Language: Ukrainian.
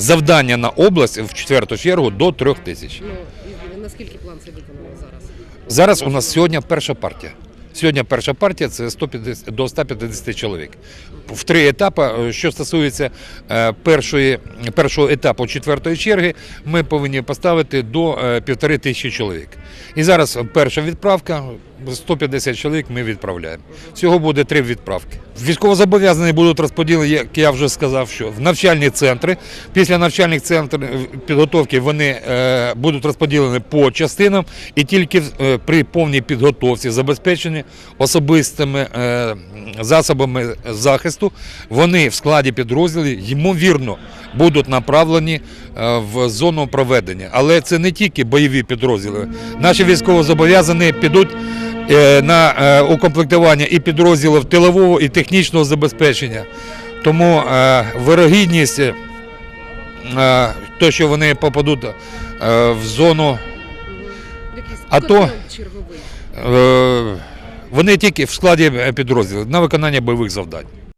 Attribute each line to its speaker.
Speaker 1: завдання на область в четверту чергу до трьох тисяч.
Speaker 2: Ну наскільки план це виконано зараз?
Speaker 1: Зараз у нас сьогодні перша партія. Сьогодні перша партія це 150, до 150 чоловік. В три етапи. Е, Що стосується е, першої, першого етапу четвертої черги, ми повинні поставити до е, півтори тисячі чоловік. І зараз перша відправка 150 чоловік ми відправляємо. Всього буде три відправки. Військовозобов'язані будуть розподілені, як я вже сказав, що в навчальні центри. Після навчальних центрів підготовки вони е, будуть розподілені по частинам, і тільки е, при повній підготовці, забезпечені особистими е, засобами захисту, вони в складі підрозділів ймовірно будуть направлені е, в зону проведення. Але це не тільки бойові підрозділи. Наші військовозобов'язані підуть е, на е, укомплектування і підрозділів тилового і технічного забезпечення. Тому е, вирогідність, е, то, що вони попадуть е, в зону,
Speaker 2: Якийсь
Speaker 1: А то-
Speaker 2: контроль черговий.
Speaker 1: е, вони тільки в складі підрозділів на виконання бойових завдань.